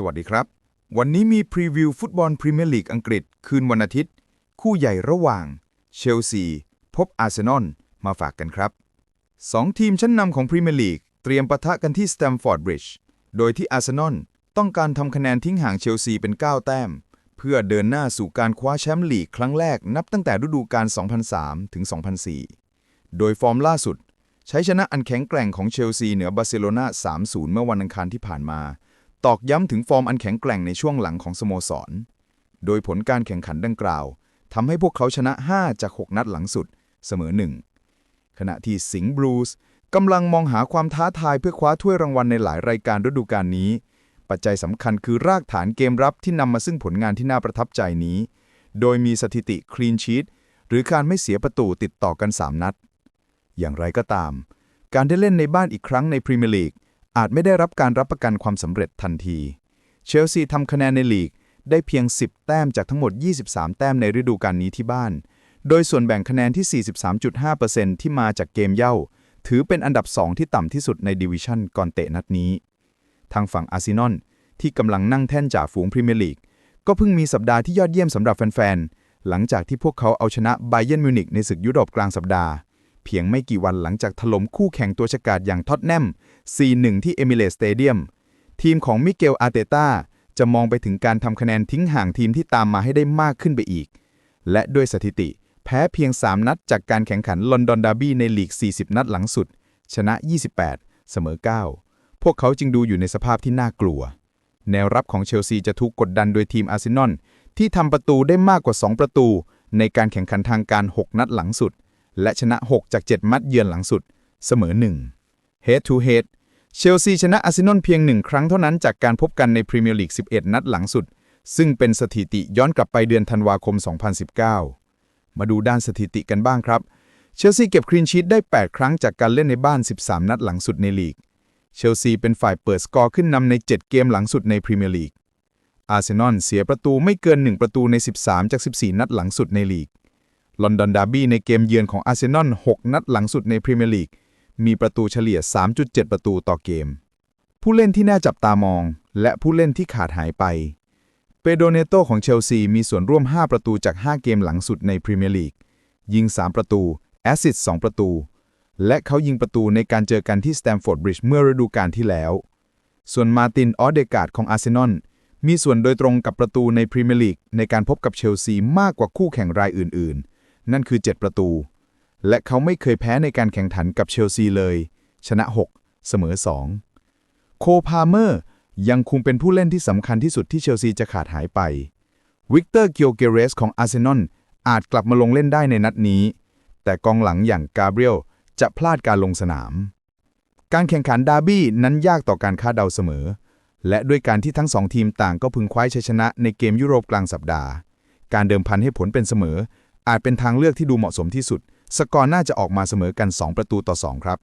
สวัสดีครับ วันนี้มีพรีวิวฟุตบอลพรีเมียร์ลีกอังกฤษ คืนวันอาทิตย์ คู่ใหญ่ระหว่าง เชลซี พบอาร์เซนอลมาฝากกันครับสองทีมชั้นนำของพรีเมียร์ลีกเตรียมปะทะกันที่สแตมฟอร์ดบริดจ์โดยที่อาร์เซนอลต้องการทำคะแนนทิ้งห่างเชลซีเป็น 9 แต้ม เพื่อเดินหน้าสู่การคว้าแชมป์ลีกครั้งแรกนับตั้งแต่ฤดูกาล 2003 ถึง 2004 โดยฟอร์มล่าสุด ใช้ชนะอันแข็งแกร่งของเชลซีเหนือบาร์เซโลนา 3-0 เมื่อวันอังคารที่ผ่านมา ตอกย้ำถึงฟอร์มอันแข็งแกร่งในช่วงหลังของสโมสร โดยผลการแข่งขันดังกล่าวทำให้พวกเขาชนะ 5 จาก 6 นัดหลังสุด เสมอ 1 ขณะที่สิงห์บลูส์กำลังมองหาความท้าทายเพื่อคว้าถ้วยรางวัลในหลายรายการฤดูกาลนี้ ปัจจัยสำคัญคือรากฐานเกมรับที่นำมาซึ่งผลงานที่น่าประทับใจนี้ โดยมีสถิติคลีนชีตหรือการไม่เสียประตูติดต่อกัน 3 นัด อย่างไรก็ตาม การได้เล่นในบ้านอีกครั้งในพรีเมียร์ลีก อาจไม่ได้รับการรับประกันความสำเร็จทันที เชลซีทำคะแนนในลีกได้เพียง 10 แต้มจากทั้งหมด 23 แต้มในฤดูกาลนี้ที่บ้าน โดยส่วนแบ่งคะแนนที่ 43.5%ที่มาจากเกมเย่า ถือเป็นอันดับ 2 ที่ต่ำที่สุดในดิวิชั่นก่อนเตะนัดนี้ ทางฝั่งอาร์เซนอลที่กำลังนั่งแท่นจ่าฝูงพรีเมียร์ลีก ก็เพิ่งมีสัปดาห์ที่ยอดเยี่ยมสำหรับแฟนๆ หลังจากที่พวกเขาเอาชนะไบเยนมิวนิกในศึกยุโรปกลางสัปดาห์ เพียงไม่กี่วันหลังจากถล่มคู่แข่งตัวฉกาจอย่างท็อตแนม 4-1 ที่เอมิเรตสเตเดียม ทีมของมิเกลอาเตต้าจะมองไปถึงการทำคะแนนทิ้งห่างทีมที่ตามมาให้ได้มากขึ้นไปอีก และด้วยสถิติ แพ้เพียง 3 นัดจากการแข่งขันลอนดอนดาร์บี้ในลีก 40 นัดหลังสุด ชนะ 28 เสมอ 9 พวกเขาจึงดูอยู่ในสภาพที่น่ากลัว แนวรับของเชลซีจะถูกกดดันโดยทีมอาร์เซนอลที่ทำประตูได้มากกว่า 2 ประตู ในการแข่งขันทางการ 6 นัดหลังสุด และชนะ 6 จาก 7 มัดเยือนหลังสุด เสมอ 1 Head to Head เชลซีชนะอาร์เซนอลเพียงหนึ่งครั้งเท่านั้นจากการพบกันในพรีเมียร์ลีก 11 นัดหลังสุด ซึ่งเป็นสถิติย้อนกลับไปเดือนธันวาคม 2019 มาดูด้านสถิติกันบ้างครับ เชลซีเก็บคลีนชีตได้ 8 ครั้งจากการเล่นในบ้าน 13 นัดหลังสุดในลีก เชลซีเป็นฝ่ายเปิดสกอร์ขึ้นนำใน 7 เกมหลังสุดในพรีเมียร์ลีกอาร์เซนอลเสียประตูไม่เกิน 1 ประตูใน 13 จาก 14 นัดหลังสุดในลีก ลอนดอนดาร์บี้ในเกมเยือนของอาร์เซนอล6นัดหลังสุดในพรีเมียร์ลีก มีประตูเฉลี่ย 3.7 ประตูต่อเกม ผู้เล่นที่น่าจับตามอง และผู้เล่นที่ขาดหายไป เปโดเนโตของเชลซีมีส่วนร่วม 5 ประตูจาก 5 เกมหลังสุดในพรีเมียร์ลีก ยิง 3 ประตู แอสซิสต์2ประตู และเขายิงประตูในการเจอกันที่สแตมฟอร์ดบริดจ์เมื่อฤดูกาลที่แล้ว ส่วนมาติน ออเดกาดของอาร์เซนอลมีส่วนโดยตรงกับประตูในพรีเมียร์ลีกในการพบกับเชลซีมากกว่าคู่แข่งรายอื่น ๆ นั่นคือ 7 ประตู และเขาไม่เคยแพ้ในการแข่งขันกับเชลซีเลย ชนะ 6 เสมอ 2 โคพาเมอร์ยังคงเป็นผู้เล่นที่สำคัญที่สุดที่เชลซีจะขาดหายไป วิกเตอร์เกียวเกเรสของอาร์เซนอลอาจกลับมาลงเล่นได้ในนัดนี้ แต่กองหลังอย่างกาเบรียลจะพลาดการลงสนาม การแข่งขันดาร์บี้นั้นยากต่อการคาดเดาเสมอ และด้วยการที่ทั้งสองทีมต่างก็พึงคว้าชัยชนะในเกมยุโรปกลางสัปดาห์ การเดิมพันให้ผลเป็นเสมอ อาจเป็นทางเลือกที่ดูเหมาะสมที่สุด สกอร์น่าจะออกมาเสมอกัน 2 ประตูต่อ 2 ครับ